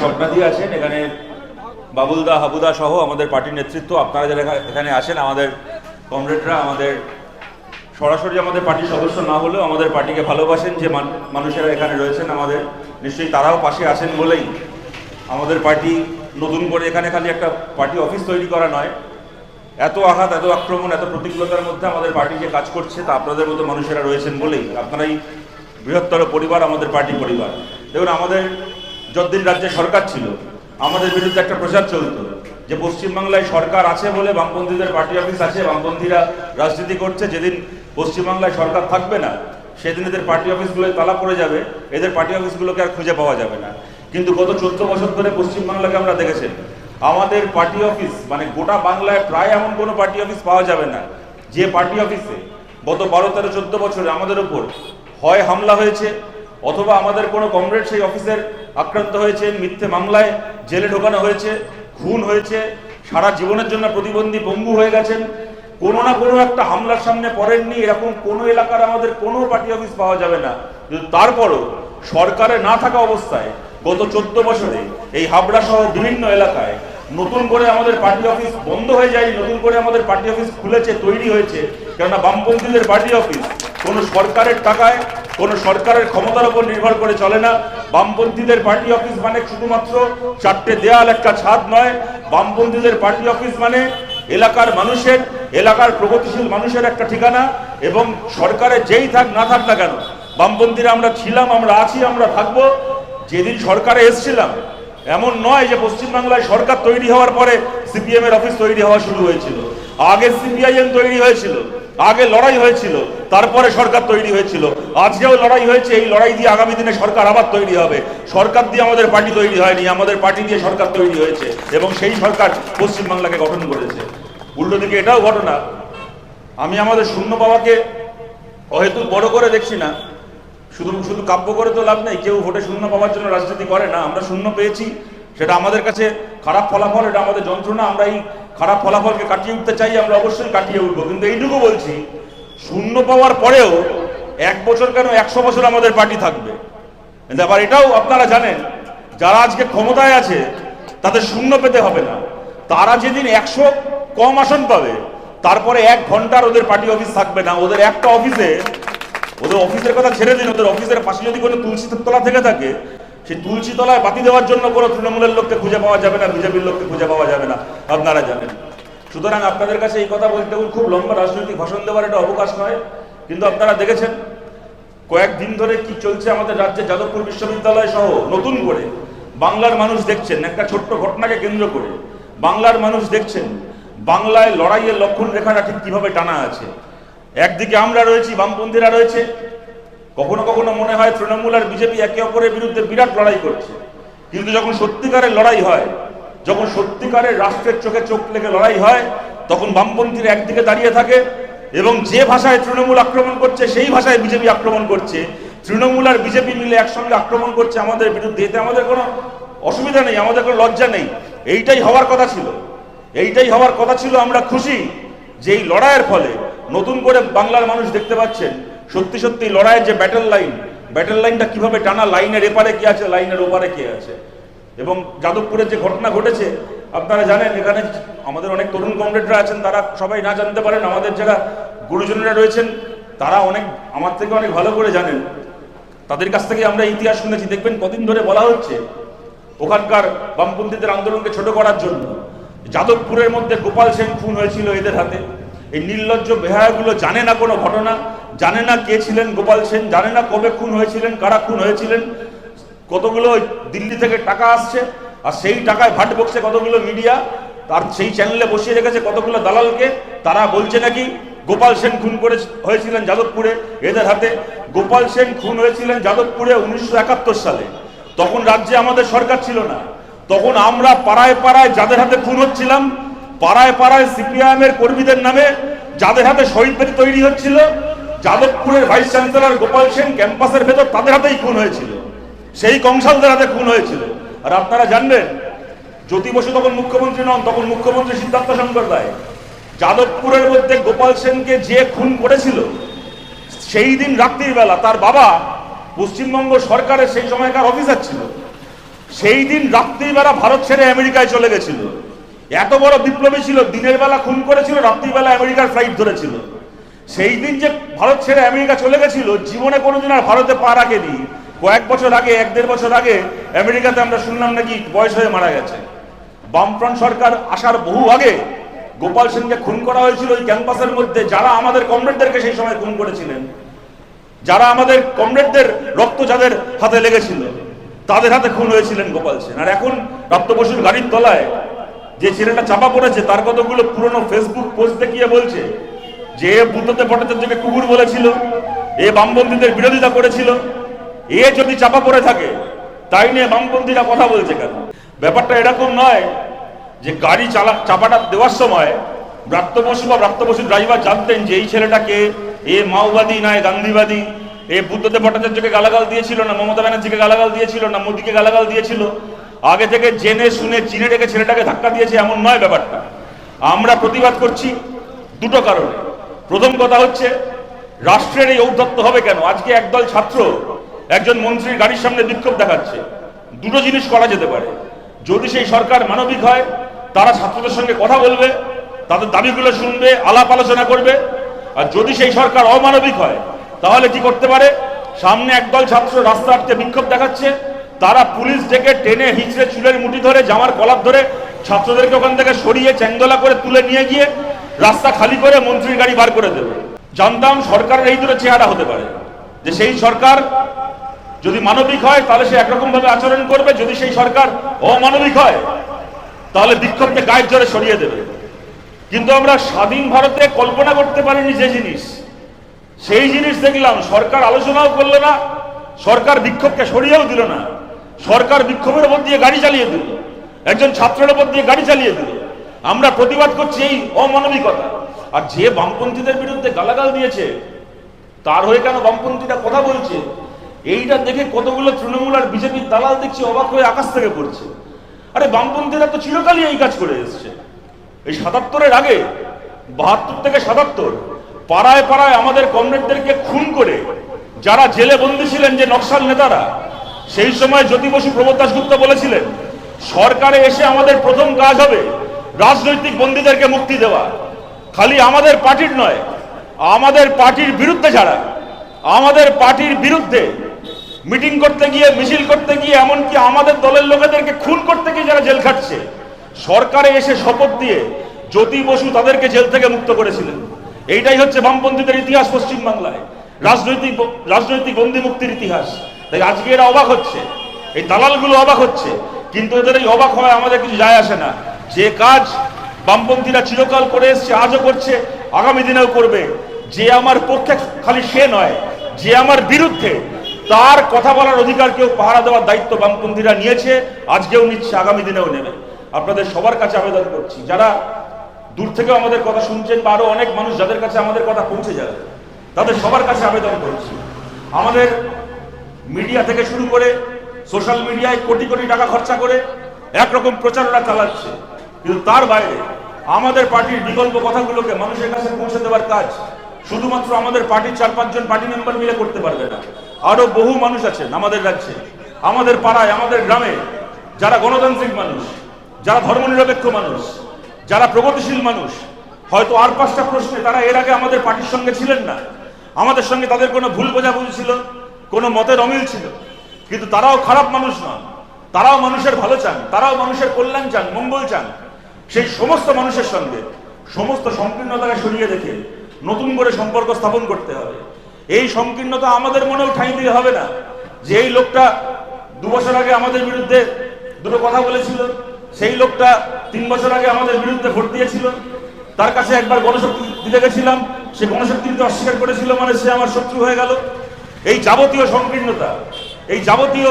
স্বপ্নাদি আছেন, এখানে বাবুলদা, হাবুদা সহ আমাদের পার্টির নেতৃত্ব। আপনারা যারা এখানে আছেন আমাদের কমরেডরা, আমাদের সরাসরি আমাদের পার্টির সদস্য না হলেও আমাদের পার্টিকে ভালোবাসেন, যে মানুষেরা এখানে রয়েছেন আমাদের। নিশ্চয়ই তারাও পাশে আছেন বলেই আমাদের পার্টি নতুন করে এখানে খালি একটা পার্টি অফিস তৈরি করা নয়। এত আঘাত, এত আক্রমণ, এত প্রতিকূলতার মধ্যে আমাদের পার্টি যে কাজ করছে, তা আপনাদের মতো মানুষেরা রয়েছেন বলেই। আপনারাই বৃহত্তর পরিবার, আমাদের পার্টি পরিবার। দেখুন, আমাদের যতদিন রাজ্যে সরকার ছিল, আমাদের বিরুদ্ধে একটা প্রচার চলতো যে পশ্চিমবাংলায় সরকার আছে বলে বামপন্থীদের পার্টি অফিস আছে, বামপন্থীরা রাজনীতি করছে, যেদিন পশ্চিমবাংলায় সরকার থাকবে না, সেদিন এদের পার্টি অফিসগুলোয় তালা পড়ে যাবে, এদের পার্টি অফিসগুলোকে আর খুঁজে পাওয়া যাবে না। কিন্তু গত চোদ্দ বছর ধরে পশ্চিমবাংলাকে আমরা দেখেছেন, আমাদের পার্টি অফিস মানে গোটা বাংলায় প্রায় এমন কোনো পার্টি অফিস পাওয়া যাবে না, যে পার্টি অফিসে গত বারো, তেরো, চোদ্দ বছরে আমাদের উপর হয় হামলা হয়েছে, অথবা আমাদের কোনো কমরেড সেই অফিসের আক্রান্ত হয়েছে, মিথ্যে মামলায় জেলে ঢোকানো হয়েছে, খুন হয়েছে, সারা জীবনের জন্য প্রতিবন্ধী পঙ্গু হয়ে গেছেন। কোনো না কোনো একটা হামলার সামনে পড়েননি, এরকম কোনো এলাকার আমাদের কোনো পার্টি অফিস পাওয়া যাবে না। কিন্তু তারপরও সরকারে না থাকা অবস্থায় গত চোদ্দ বছরে এই হাবড়া সহ বিভিন্ন এলাকায় নতুন করে আমাদের পার্টি অফিস বন্ধ হয়ে যায়নি, নতুন করে আমাদের পার্টি অফিস খুলেছে, তৈরি হয়েছে। কেননা বামপন্থীদের পার্টি অফিস কোনো সরকারের টাকায়, কোনো সরকারের ক্ষমতার উপর নির্ভর করে চলে না। বামপন্থীদের পার্টি অফিস মানে শুধুমাত্র চারটে দেয়াল, একটা ছাদ নয়। বামপন্থীদের পার্টি অফিস মানে এলাকার মানুষের, এলাকার প্রগতিশীল মানুষের একটা ঠিকানা এবং সরকারে যেই থাক, না থাক না কেন, বামপন্থীরা আমরা ছিলাম, আমরা আছি, আমরা থাকব। যেদিন সরকারে এসছিলাম, এমন নয় যে পশ্চিমবাংলায় সরকার তৈরি হওয়ার পরে সিপিএম এর অফিস তৈরি হওয়া শুরু হয়েছিল। আগে সিপিআইএম তৈরি হয়েছিল। আগে লড়াই হয়েছিল, তারপরে সরকার তৈরি হয়েছিল। আজকেও লড়াই হয়েছে, এই লড়াই দিয়ে আগামী দিনে সরকার আবার তৈরি হবে। সরকার দিয়ে আমাদের পার্টি তৈরি হয়নি, আমাদের পার্টি দিয়ে সরকার তৈরি হয়েছে এবং সেই সরকার পশ্চিমবাংলাকে গঠন করেছে। উল্টো দিকে এটাও ঘটনা। আমি আমাদের শূন্য পাওয়াকে অহেতু বড় করে দেখছি না। শুধু শুধু কাব্য করে তো লাভ নেই, কেউ ভোটে শূন্য পাওয়ার জন্য রাজনীতি করে না, আমরা শূন্য পেয়েছি। সেটা আমাদের কাছে খারাপ ফলাফল, এটা আমাদের যন্ত্রণা, আমরা এই খারাপ ফলাফলকে কাটিয়ে উঠতে চাই, আমরা অবশ্যই কাটিয়ে উঠবো। কিন্তু এইটুকু বলছি, শূন্য পাওয়ার পরেও এক বছর কেন একশো বছর আমাদের পার্টি থাকবে? কিন্তু আবার এটাও আপনারা জানেন, যারা আজকে ক্ষমতায় আছে, তাদের শূন্য পেতে হবে না। তারা যেদিন একশো কম আসন পাবে, তারপরে এক ঘণ্টার ওদের পার্টি অফিস থাকবে না। ওদের একটা অফিসে, ওদের অফিসের কথা ছেড়ে দিন, ওদের অফিসের পাশে যদি কোনো তুলসী তলা থেকে থাকে সেই তুলসী তলায় বাতি দেওয়ার জন্য কোনো তৃণমূলের লোককে খুঁজে পাওয়া যাবে না, বিজেপির লোককে খুঁজে পাওয়া যাবে না, আপনারা জানেন। সুতরাং আপনাদের কাছে এই কথা বলতে খুব লম্বা রাজনৈতিক ভাষণ দেওয়ার এটা অবকাশ নয়, কিন্তু আপনারা দেখেছেন, কয়েকদিন ধরে কি চলছে আমাদের রাজ্যে যাদবপুর বিশ্ববিদ্যালয় সহ নতুন করে। বাংলার মানুষ দেখছেন, একটা ছোট্ট ঘটনাকে কেন্দ্র করে। বাংলার মানুষ দেখছেন, বাংলায় লড়াইয়ের লক্ষণ রেখাটা ঠিক কীভাবে টানা আছে। একদিকে আমরা রয়েছি, বামপন্থীরা রয়েছে কখনো কখনো মনে হয় তৃণমূল আর বিজেপি একে অপরের বিরুদ্ধে বিরাট লড়াই করছে। কিন্তু যখন সত্যিকারের লড়াই হয়, যখন সত্যিকারের রাষ্ট্রের চোখে চোখ লেগে লড়াই হয়, তখন বামপন্থীরা একদিকে দাঁড়িয়ে থাকে এবং যে ভাষায় তৃণমূল আক্রমণ করছে, সেই ভাষায় বিজেপি আক্রমণ করছে। তৃণমূল আর বিজেপি মিলে একসঙ্গে আক্রমণ করছে আমাদের বিরুদ্ধে। এতে আমাদের কোনো অসুবিধা নেই, আমাদের কোনো লজ্জা নেই। এইটাই হওয়ার কথা ছিল। এইটাই হওয়ার কথা ছিল। আমরা খুশি যে এই লড়াইয়ের ফলে নতুন করে বাংলার মানুষ দেখতে পাচ্ছেন সত্যি সত্যি, লড়াইয়ের যে ব্যাটেল লাইন ব্যাটেল লাইনটা কীভাবে টানা লাইনের এপারে কে আছে লাইনের ওপারে কে আছে? এবং যাদবপুরের যে ঘটনা ঘটেছে, আপনারা জানেন, এখানে আমাদের অনেক তরুণ কমরেডরা আছেন, তারা সবাই না জানতে পারেন, আমাদের যারা গুরুজনেরা রয়েছেন, তারা অনেক, আমার থেকে অনেক ভালো করে জানেন। তাদের কাছ থেকে আমরা ইতিহাস শুনেছি। দেখবেন কদিন ধরে বলা হচ্ছে, ওখানকার বামপন্থীদের আন্দোলনকে ছোট করার জন্য যাদবপুরের মধ্যে গোপাল সেন খুন হয়েছিল এদের হাতে। এই নির্লজ্জ বেহায়াগুলো জানে না কোনো ঘটনা। জানে না কে ছিলেন গোপাল সেন, জানে না কবে খুন হয়েছিলেন, কারা খুন হয়েছিলেন, কতগুলো দিল্লি থেকে টাকা আসছে, আর সেই টাকায় ভাট বকছে কতগুলো মিডিয়া, তার সেই চ্যানেলে বসিয়ে রেখেছে কতগুলো দালালকে, তারা বলছে নাকি গোপাল সেন খুন করে হয়েছিলেন যাদবপুরে, এদের হাতে গোপাল সেন খুন হয়েছিলেন যাদবপুরে উনিশশো একাত্তর সালে। তখন রাজ্যে আমাদের সরকার ছিল না। তখন আমরা পাড়ায় পাড়ায় যাদের হাতে খুন হচ্ছিলাম, পাড়ায় পাড়ায় সিপিআইএম এর কর্মীদের নামে যাদের হাতে শহীদ তৈরি হচ্ছিল যাদবপুরের ভাইস চ্যান্সেলর গোপাল সেন ক্যাম্পাসের ভেতর তাদের হাতেই খুন হয়েছিল। সেই কংসালদের হাতে খুন হয়েছিল। আর আপনারা জানবেন, জ্যোতি বসু তখন মুখ্যমন্ত্রী নন, তখন মুখ্যমন্ত্রী সিদ্ধার্থ শঙ্কর রায় যাদবপুরের মধ্যে গোপাল সেনকে যে খুন করেছিল, সেই দিন রাত্রির বেলা তার বাবা পশ্চিমবঙ্গ সরকারের সেই সময়কার অফিসার ছিল। সেই দিন রাত্রিবেলা ভারত ছেড়ে আমেরিকায় চলে গেছিল। এত বড় বিপ্লবী ছিল, দিনের বেলা খুন করেছিল রাত্রিবেলা আমেরিকার ফ্লাইট ধরেছিল। সেই দিন যে ভারত ছেড়ে আমেরিকা চলে গেছিল, জীবনে কোনোদিন আর ভারতে পা রাখেনি। কয়েক বছর আগে, এক দেড় বছর আগে আমেরিকাতে আমরা শুনলাম নাকি বয়স হয়ে মারা গেছে। বামফ্রন্ট সরকার আসার বহু আগে গোপাল সেনকে খুন করা হয়েছিল ওই ক্যাম্পাসের মধ্যে, যারা আমাদের কমরেডদেরকে সেই সময় খুন করেছিলেন। যারা আমাদের কমরেডদের রক্ত যাদের হাতে লেগেছিল, তাদের হাতে খুন হয়েছিলেন গোপাল সেন। আর এখন রক্ত বসুর গাড়ির তলায় যে ছেলেটা চাপা পড়েছে, তার কতগুলো পুরনো ফেসবুক পোস্ট দেখিয়ে বলছে যে বুদ্ধতে ভট্টাচার্যকে কুকুর বলেছিল, এ বামপন্থীদের বিরোধিতা করেছিল, এ যদি চাপা পড়ে থাকে, তাই নিয়ে বামপন্থীরা কথা বলছে কেন? ব্যাপারটা এরকম নয় যে গাড়ি চালা, চাপাটা দেওয়ার সময় ব্রাত্য বসু বা ব্রাত্য বসুর ড্রাইভার জানতেন যে এই ছেলেটাকে এ মাওবাদী নয় গান্ধীবাদী, এ বুদ্ধদেব ভট্টাচার্যকে গালাগাল দিয়েছিল না মমতা ব্যানার্জিকে গালাগাল দিয়েছিল না মোদীকে গালাগাল দিয়েছিল। আগে থেকে জেনে শুনে চিনে রেখে ছেলেটাকে ধাক্কা দিয়েছে এমন নয় ব্যাপারটা। আমরা প্রতিবাদ করছি দুটো কারণে। প্রথম কথা হচ্ছে, রাষ্ট্রের এই ঔদ্ধত্য হবে কেন? আজকে একদল ছাত্র একজন মন্ত্রীর গাড়ির সামনে বিক্ষোভ দেখাচ্ছে। দুটো জিনিস করা যেতে পারে। যদি সেই সরকার মানবিক হয়, তারা ছাত্রদের সঙ্গে কথা বলবে, তাদের দাবিগুলো শুনবে, আলাপ আলোচনা করবে। আর যদি সেই সরকার অমানবিক হয়, তাহলে কি করতে পারে? সামনে একদল ছাত্র রাস্তা আটকে বিক্ষোভ দেখাচ্ছে। তারা পুলিশ ডেকে টেনে হিচড়ে চুলের মুঠি ধরে, জামার কলার ধরে ছাত্রদেরকে ওখান থেকে সরিয়ে চ্যাংদোলা করে তুলে নিয়ে গিয়ে রাস্তা খালি করে মন্ত্রীর গাড়ি বার করে দেবে। জানতাম সরকারের এই দুটো চেহারা হতে পারে। যে সেই সরকার যদি মানবিক হয়, তাহলে সে একরকম ভাবে আচরণ করবে। যদি সেই সরকার অমানবিক হয়, তাহলে বিক্ষোভকে গায়ের জোরে সরিয়ে দেবে। কিন্তু আমরা স্বাধীন ভারতে কল্পনা করতে পারিনি যে জিনিস। সেই জিনিস দেখলাম, সরকার আলোচনাও করল না, সরকার বিক্ষোভকে সরিয়েও দিল না। সরকার বিক্ষোভের উপর দিয়ে গাড়ি চালিয়ে দিল। একজন ছাত্রের উপর দিয়ে গাড়ি চালিয়ে দিল। আমরা প্রতিবাদ করছি এই অমানবিকতা। আর যে বামপন্থীদের বিরুদ্ধে গালাগাল দিয়েছে, তার হয়ে কেন বামপন্থীরা কথা বলছে? এইটা দেখে কতগুলো তৃণমূল আর বিজেপির দালাল দেখছি অবাক হয়ে আকাশ থেকে পড়ছে। আরে বামপন্থীরা তো চিরকালই এই কাজ করে এসছে। এই সাতাত্তরের আগে, বাহাত্তর থেকে সাতাত্তর, পাড়ায় পাড়ায় আমাদের কমরেডদেরকে খুন করে যারা জেলে বন্দী ছিলেন যে নকশাল নেতারা, সেই সময় জ্যোতি বসু প্রবোধ দাসগুপ্ত বলেছিলেন, সরকারে এসে আমাদের প্রথম কাজ হবে রাজনৈতিক বন্দীদেরকে মুক্তি দেওয়া। খালি আমাদের পার্টির নয়, আমাদের পার্টির বিরুদ্ধে যারা, আমাদের পার্টির বিরুদ্ধে মিটিং করতে গিয়ে, মিছিল করতে গিয়ে, এমনকি আমাদের দলের লোকেদেরকে খুন করতে গিয়ে যারা জেল খাটছে, সরকারে এসে শপথ দিয়ে জ্যোতি বসু তাদেরকে জেল থেকে মুক্ত করেছিলেন। এইটাই হচ্ছে বামপন্থীদের ইতিহাস পশ্চিমবাংলায়। রাজনৈতিক রাজনৈতিক বন্দি মুক্তির ইতিহাস। তাই আজকে এরা অবাক হচ্ছে। এই দালালগুলো অবাক হচ্ছে। কিন্তু এদের এই অবাক হয় আমাদের কিছু যায় আসে না। যে কাজ বামপন্থীরা চিরকাল করে এসছে, আজও করছে, আগামী দিনেও করবে। যে আমার পক্ষে খালি সে নয়, যে আমার বিরুদ্ধে তার কথা বলার অধিকার কেউ পাহারা দেওয়ার দায়িত্ব বামপন্থীরা নিয়েছে, আজকেও নিচ্ছে, আগামী দিনেও নেবে। আপনাদের সবার কাছে আবেদন করছি, যারা দূর থেকে আমাদের কথা শুনছেন বা আরও অনেক মানুষ যাদের কাছে আমাদের কথা পৌঁছে যাবে, তাদের সবার কাছে আবেদন করছি। আমাদের মিডিয়া থেকে শুরু করে সোশ্যাল মিডিয়ায় কোটি কোটি টাকা খরচা করে একরকম প্রচারণা চালাচ্ছে। কিন্তু তার বাইরে আমাদের পার্টির বিকল্প কথাগুলোকে মানুষের কাছে পৌঁছে দেওয়ার কাজ শুধুমাত্র আমাদের পার্টির চার পাঁচজন পার্টি মেম্বার মিলে করতে পারবে না। আরও বহু মানুষ আছেন আমাদের রাজ্যে, আমাদের পাড়ায়, আমাদের গ্রামে, যারা গণতান্ত্রিক মানুষ, যারা ধর্মনিরপেক্ষ মানুষ, যারা প্রগতিশীল মানুষ। হয়তো আর পাঁচটা প্রশ্নে তারা এর আগে আমাদের পার্টির সঙ্গে ছিলেন না। আমাদের সঙ্গে তাদের কোনো ভুল বোঝাবুঝি ছিল, কোনো মতের অমিল ছিল। কিন্তু তারাও খারাপ মানুষ নন। তারাও মানুষের ভালো চান, তারাও মানুষের কল্যাণ চান, মঙ্গল চান। সেই সমস্ত মানুষের সঙ্গে, সমস্ত সংকীর্ণতাকে সরিয়ে রেখে নতুন করে সম্পর্ক স্থাপন করতে হবে। এই সংকীর্ণতা আমাদের মনেও ঠাঁই দিয়ে হবে না যে এই লোকটা দু বছর আগে আমাদের বিরুদ্ধে দুটো কথা বলেছিল, সেই লোকটা তিন বছর আগে আমাদের বিরুদ্ধে ভোট দিয়েছিল, তার কাছে একবার গণশক্তি দিতে গেছিলাম, সে গণশক্তি দিতে অস্বীকার করেছিল মানে সে আমার শত্রু হয়ে গেল। এই যাবতীয় সংকীর্ণতা, এই যাবতীয়,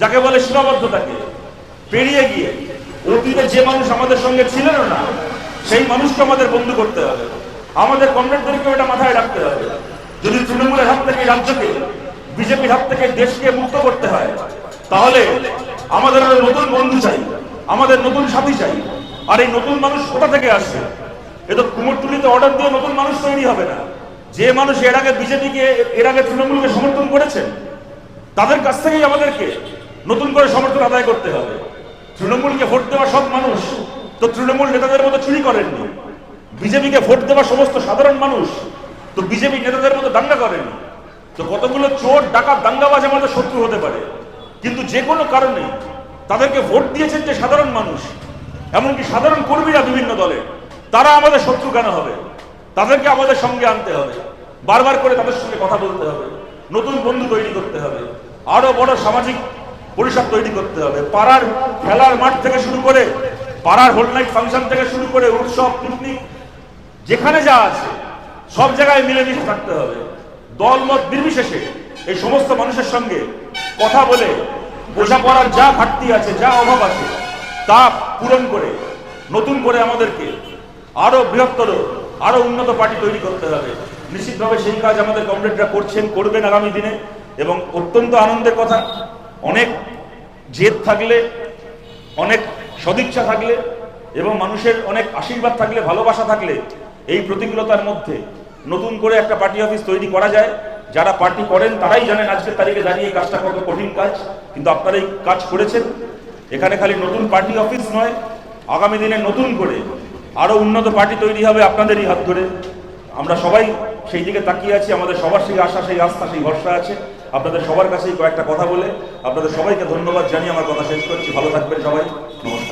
যাকে বলে সীমাবদ্ধতাকে, পেরিয়ে গিয়ে অতীতে যে মানুষ আমাদের সঙ্গে ছিলেন না, সেই মানুষকে আমাদের বন্ধু করতে হবে। আমাদের কমরেডদেরকেও এটা মাথায় রাখতে হবে। যদি তৃণমূলের হাত থেকে রাজ্যকে, বিজেপির হাত থেকে দেশকে মুক্ত করতে হয়, তাহলে আমাদের নতুন বন্ধু চাই, আমাদের নতুন সাথী চাই। আর এই নতুন মানুষ কোথা থেকে আসবে? এ তো কুমোরটুলিতে অর্ডার দিয়ে নতুন মানুষ তৈরি হবে না। যে মানুষ এর আগে বিজেপিকে, এর আগে তৃণমূলকে সমর্থন করেছেন তাদের কাছ থেকেই আমাদেরকে নতুন করে সমর্থন আদায় করতে হবে। তৃণমূলকে ভোট দেওয়া সব মানুষ, তো তৃণমূল নেতাদের মতো চুরি করেননি। বিজেপিকে ভোট দেওয়া সমস্ত সাধারণ মানুষ, তো বিজেপি নেতাদের মতো দাঙ্গা করেনি। তো কতগুলো চোর, ডাকাত, দাঙ্গাবাজ আমাদের শত্রু হতে পারে। কিন্তু যে কোনো কারণে তাদেরকে ভোট দিয়েছেন যে সাধারণ মানুষ, এমনকি সাধারণ কর্মীরা বিভিন্ন দলে, তারা আমাদের শত্রু কেন হবে? তাদেরকে আমাদের সঙ্গে আনতে হবে। বারবার করে তাদের সঙ্গে কথা বলতে হবে। নতুন বন্ধু তৈরি করতে হবে। আরও বড় সামাজিক পরিসর তৈরি করতে হবে। পাড়ার খেলার মাঠ থেকে শুরু করে, পাড়ার হোল নাইট ফাংশন থেকে শুরু করে, উৎসব পিকনিক যেখানে যা আছে, সব জায়গায় মিলেমিশে থাকতে হবে। দলমত নির্বিশেষে এই সমস্ত মানুষের সঙ্গে কথা বলে, বোঝাপড়ার যা ঘাটতি আছে, যা অভাব আছে, তা পূরণ করে, নতুন করে আমাদেরকে আরও বৃহত্তর, আরও উন্নত পার্টি তৈরি করতে হবে। নিশ্চিতভাবে সেই কাজ আমাদের কমরেডরা করছেন, করবেন আগামী দিনে এবং অত্যন্ত আনন্দের কথা। অনেক জেদ থাকলে, অনেক সদিচ্ছা থাকলে এবং মানুষের অনেক আশীর্বাদ থাকলে, ভালোবাসা থাকলে এই প্রতিকূলতার মধ্যে নতুন করে একটা পার্টি অফিস তৈরি করা যায়। যারা পার্টি করেন তারাই জানেন আজকের তারিখে দাঁড়িয়ে কাজটা কত কঠিন কাজ, কিন্তু আপনারা এই কাজ করেছেন। এখানে খালি নতুন পার্টি অফিস নয়, আগামী দিনে নতুন করে আরও উন্নত পার্টি তৈরি হবে আপনাদেরই হাত ধরে। আমরা সবাই সেই দিকে তাকিয়ে আছি, আমাদের সবার সেই আশা, সেই আস্থা, সেই ভরসা আছে। আপনাদের সবার কাছেই কয়েকটা কথা বলে আপনাদের সবাইকে ধন্যবাদ জানিয়ে আমার কথা শেষ করছি। ভালো থাকবেন সবাই। নমস্কার।